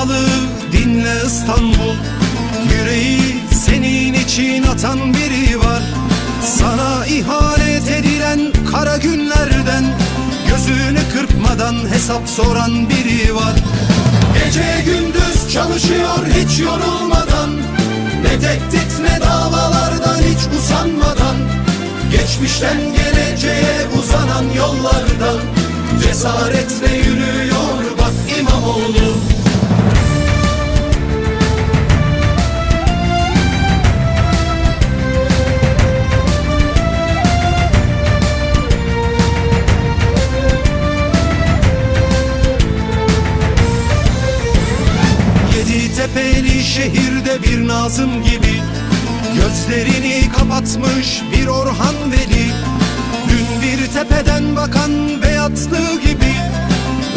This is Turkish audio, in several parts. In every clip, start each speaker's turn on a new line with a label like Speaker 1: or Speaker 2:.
Speaker 1: kapalı dinle İstanbul. Yüreği senin için atan biri var. Sana ihanet edilen kara günlerden Gözünü kırpmadan hesap soran biri var. Gece gündüz çalışıyor hiç yorulmadan Ne tehdit ne davalardan hiç usanmadan Geçmişten geleceğe uzanan yollarda Cesaretle yürüyor bak İmamoğlu tepeli şehirde bir Nazım gibi. Gözlerini kapatmış bir Orhan Veli. Dün bir tepeden bakan beyatlı gibi.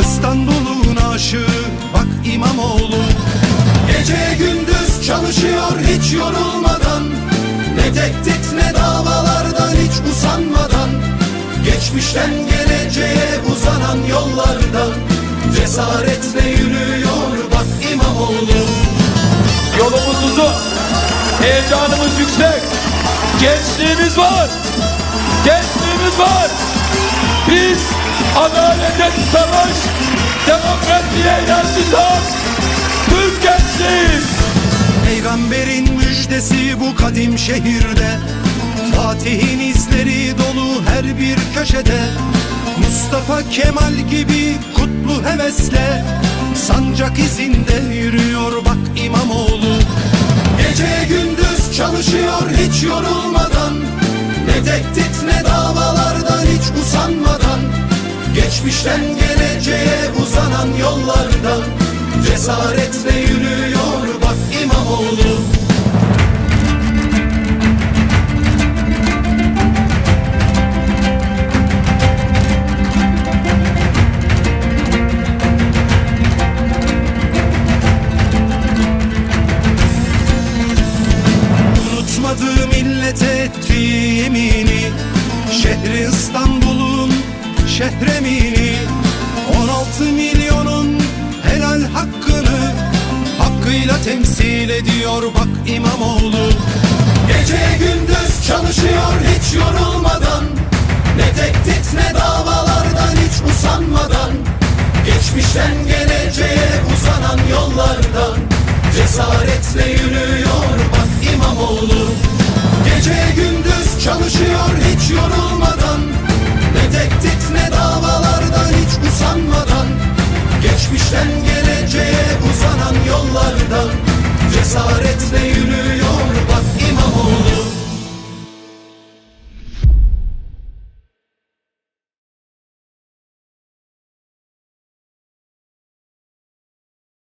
Speaker 1: İstanbul'un aşığı bak İmamoğlu. Gece gündüz çalışıyor hiç yorulmadan. Ne tehdit ne davalardan hiç usanmadan. Geçmişten geleceğe uzanan yollarda Cesaretle yürüyor bak İmamoğlu
Speaker 2: heyecanımız yüksek, gençliğimiz var, gençliğimiz var. Biz adalete susamış, demokrasiye inancı tam, Türk gençliğiyiz.
Speaker 1: Peygamberin müjdesi bu kadim şehirde. Fatih'in izleri dolu her bir köşede. Mustafa Kemal gibi kutlu hevesle. Sancak izinde yürüyor bak İmamoğlu çalışıyor hiç yorulmadan Ne tehdit ne davalardan hiç usanmadan Geçmişten geleceğe uzanan yollarda Cesaretle yürüyor bak İmamoğlu şehremini 16 milyonun helal hakkını Hakkıyla temsil ediyor bak İmamoğlu. Gece gündüz Cesaretle yürüyor. Bak